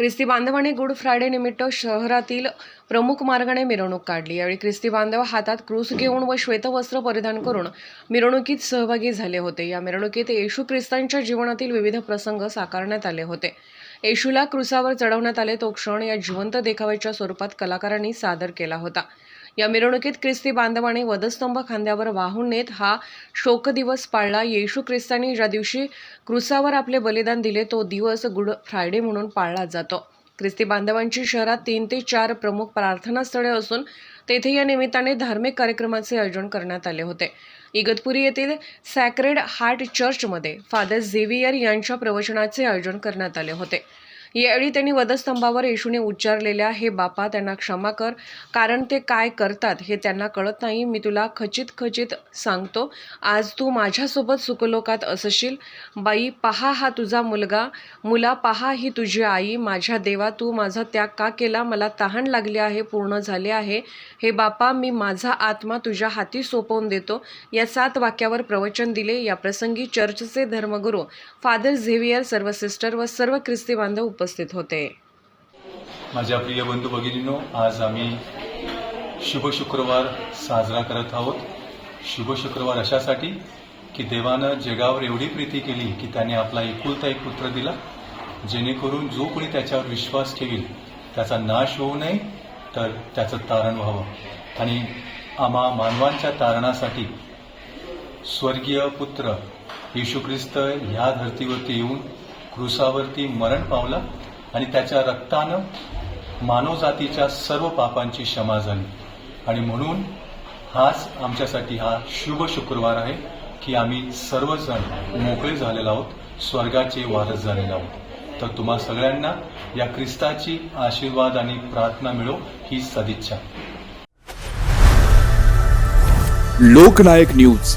ख्रिस्ती बांधवांनी good Friday निमित्त शहरातील प्रमुख मार्गाने मिरवणूक काढली. यावेळी ख्रिस्ती बांधव हातात क्रूस घेऊन व श्वेतवस्त्र परिधान करून मिरवणुकीत सहभागी झाले होते. या मिरवणुकीत येशू ख्रिस्तांच्या जीवनातील विविध प्रसंग साकारण्यात आले होते. येशूला क्रुसावर चढवण्यात आले तो क्षण या जिवंत देखाव्याच्या स्वरूपात कलाकारांनी सादर केला होता. या मिरवणुकीत ख्रिस्ती बांधवाने वधस्तंभ खांद्यावर वाहून नेत हा शोक दिवस पाळला. येशू ख्रिस्तांनी ज्या दिवशी क्रुसावर आपले बलिदान दिले तो दिवस गुड फ्रायडे म्हणून पाळला जातो. ख्रिस्ती बांधवांची शहरात तीन ते चार प्रमुख प्रार्थनास्थळे असून तेथे या निमित्ताने धार्मिक कार्यक्रमाचे आयोजन करण्यात आले होते. इगतपुरी येथील सॅक्रेड हार्ट चर्चमध्ये फादर झेवियर यांच्या प्रवचनाचे आयोजन करण्यात आले होते. यावेळी त्यांनी वधस्तंभावर येशूने उच्चारलेल्या हे बापा त्यांना क्षमा कर. कारण ते काय करतात हे त्यांना कळत नाही. मी तुला खचित खचित सांगतो. आज तू माझ्यासोबत सुखलोकात असशील. बाई पहा हा तुझा मुलगा. मुला पहा ही तुझी आई. माझ्या देवा तू माझा त्याग का केला? मला तहान लागली आहे पूर्ण झाले आहे. हे बापा मी माझा आत्मा तुझ्या हाती सोपवून देतो. या सात वाक्यावर प्रवचन दिले. या प्रसंगी चर्चचे धर्मगुरू फादर झेवियर सर्व सिस्टर व सर्व ख्रिस्ती बांधव उपस्थित होते. माझ्या प्रिय बंधू भगिनींनो आज आम्ही शुभ शुक्रवार साजरा करत आहोत. शुभ शुक्रवार अशासाठी की देवानं जगावर एवढी प्रीती केली की त्याने आपला एकुलता एक पुत्र दिला जेणेकरून जो कोणी त्याच्यावर विश्वास ठेवील त्याचा नाश होऊ नये तर त्याचं तारण व्हावं. आणि आम्हा मानवांच्या तारणासाठी स्वर्गीय पुत्र येशू ख्रिस्त ह्या धर्तीवरती येऊन क्रुसावरती मरण पावला आणि त्याच्या रक्तानं मानवजातीच्या सर्व पापांची क्षमा झाली. आणि म्हणून हाच आमच्यासाठी हा शुभ शुक्रवार आहे की आम्ही सर्वजण मोकळे झालेलो आहोत स्वर्गाचे वारस झालेलो आहोत. तर तुम्हा सगळ्यांना या ख्रिस्ताची आशीर्वाद आणि प्रार्थना मिळो ही सदिच्छा. लोकनायक न्यूज.